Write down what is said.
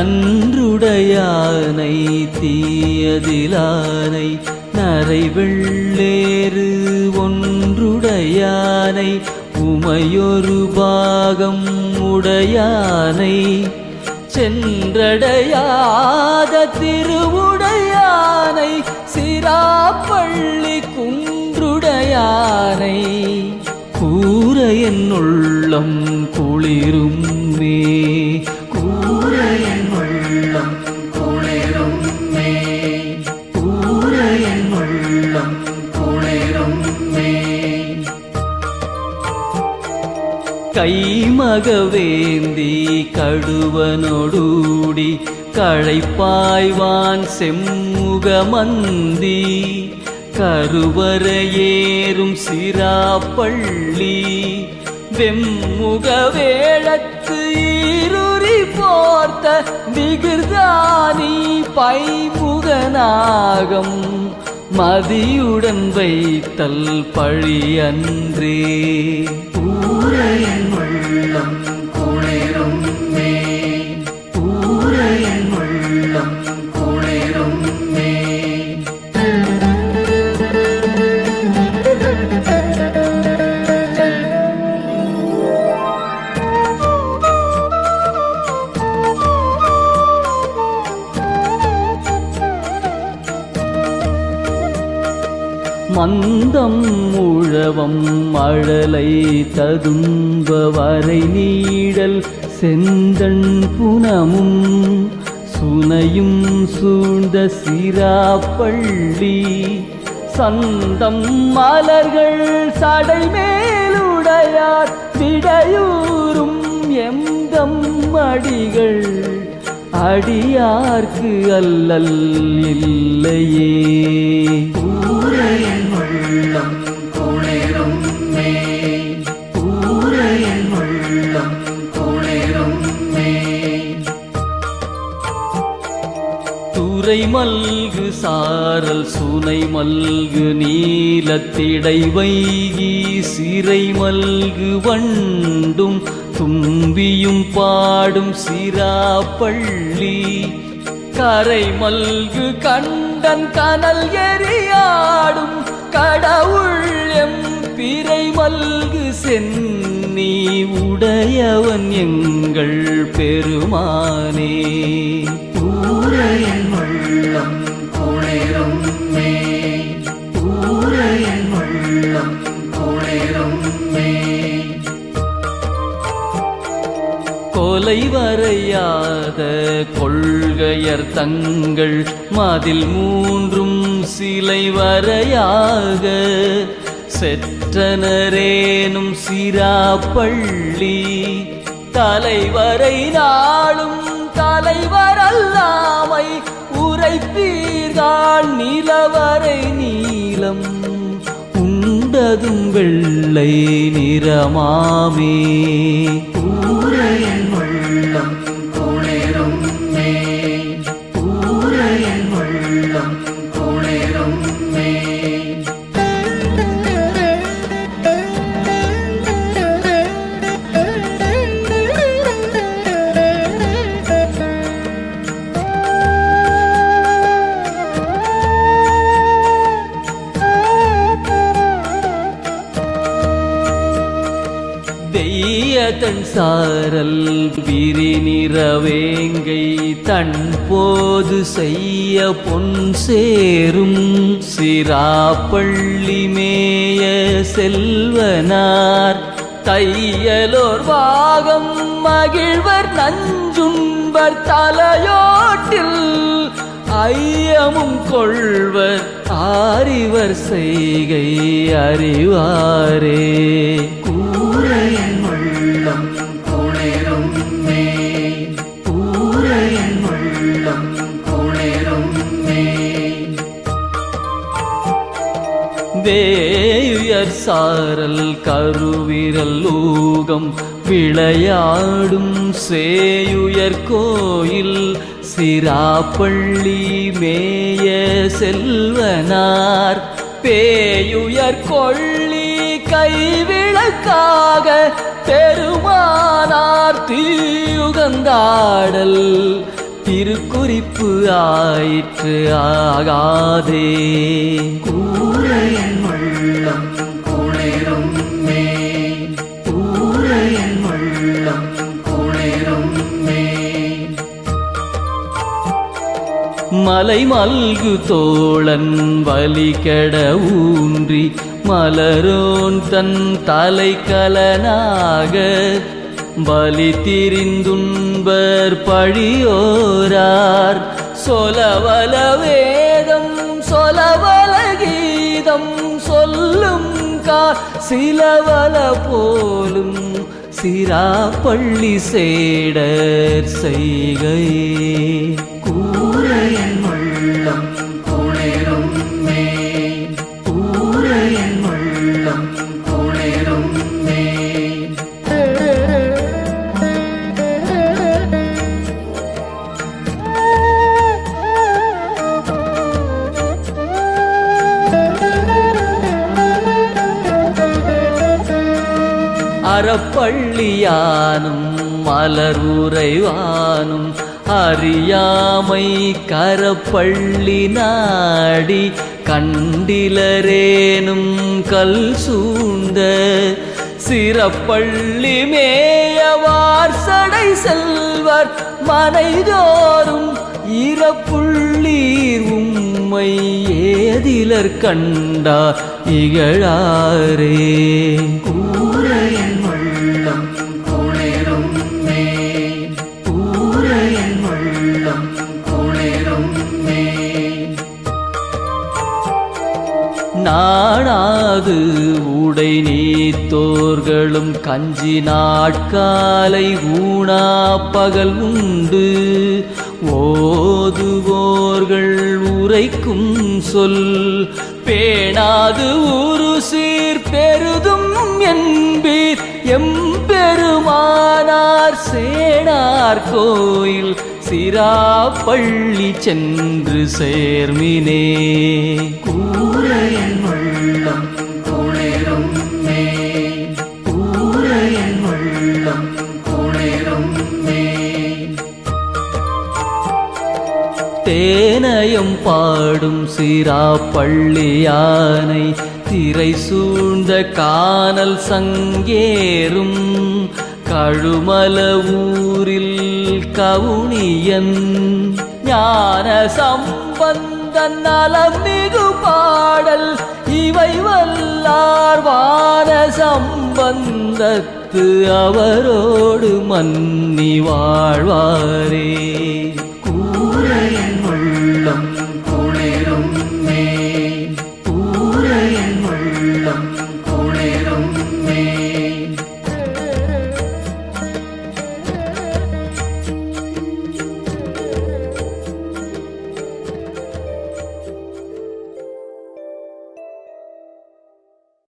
நன்றுடையானை தீயதிலானை நரை வெள்ளேறு ஒன்றுடையானை உமையொரு பாகம் உடையானை சென்றடையாத திருவுடையானை சிராப்பள்ளி குன்றுடையானை கூற என்னுள்ளம் குளிரும் கைமகவேந்தி கடுவனொடூடி களைப்பாய்வான் செம்முகமந்தி கருவரையேறும் சிராப்பள்ளி வெம்முக வேளத்து ஈருரி போர்த்த விகிர்தானி பைமுகநாகம் மதியுடன் வைத்தல் பழியன்றே. ஊரையன் மந்தம் உழவம் மழலை ததும்ப வரை நீடல் செந்தன் புனமும் சுனையும் சூழ்ந்த சிராப்பள்ளி. சந்தம் மலர்கள் சடை மேலுடையார் விடையூறும் எந்தம் அடிகள் அடியார்க்கு அல்லல் இல்லையே. துறை மல்கு சாரல் சுனை மல்கு நீலத்திடை வைகி சிறை மல்கு வண்டும் தும்பியும் பாடும் சிராப்பள்ளி. கரை மல்கு கண்டன் கனல் எரியாடும் கடவுள் எம் பிறை மல்கு சென்னி உடையவன் எங்கள் பெருமா கொலை வரையாத கொள்கையர் தங்கள் மதில் மூன்றும் சிலை வரையாக செற்றனரேனும் சிராப்பள்ளி தலைவரை நாளும் தலைவரல்லாமை உரைப்பீர்கள் நிலவரை நீளம் பூண்டதும் வெள்ளை நிறமாமே. ஊரையன் உள்ளம் சாரல் விரி நிறவேங்கை தன் போது செய்ய பொன் சேரும் சிராப்பள்ளி மேய செல்வனார். தையலோர் வாகம் மகிழ்வர் நஞ்சுண்பர் தலையோட்டில் ஐயமும் கொள்வர் ஆறிவர் செய்கை அறிவாரே. வேயுயர் சாரல் கருவிரல் ஊகம். விளையாடும் சேயுயர் கோயில் சிராப்பள்ளி மேய செல்வனார். பேயுயர் கொள்ளி கைவிளக்காக பெருமானார் தீயுகந்தாடல். திருக்குறிப்பு ஆயிற்று ஆகாதே. கூரையன் மலை மல்கு தோழன் வலிகட ஊன்றி மலரோன் தன் தலை கலனாக பலி திரிந்துண்பர் பழியோரார். சொலவல வேதம் சொலவல கீதம் சொல்லும் கா சிலவல போலும் சிராப்பள்ளி சேடர் செய்கையே. கூரையன் உள்ளம் குளிரும் மே. கூரையன் உள்ளம் குளிரும் மே. அறப்பள்ளியானும் மலரூரைவானும் அறியாமை கரப்பள்ளி நாடி கண்டிலரேனும் கல் சூழ்ந்த சிறப்பள்ளி மேயவார் சடை செல்வர் மனைதோறும் இறப்புள்ளீர் உம்மை ஏதிலர் கண்டார் இகழாரே. நாடாது உடை நீத்தோர்களும் கஞ்சி நாட்காலை ஊனா பகல் உண்டு. ஓதுவோர்கள் உரைக்கும் சொல் பேணாது ஊரு சீர் பெருதும் என்பீர் எம்பெருமானார் சேனார் கோயில் சிராப்பள்ளி சென்று சேர்மினே. கூரையன் உள்ளம் குளிரும் மே. கூரையன் உள்ளம் குளிரும் மே. தேனயம் பாடும் சிராப்பள்ளி யானை திரை சூழ்ந்த கானல் சங்கேறும். கழுமல ஊரில் கவுனியன் ஞான சம்பந்தன் நலம் மிகு பாடல் இவை வல்லார் வார சம்பந்தத்து அவரோடு மன்னி வாழ்வாரே.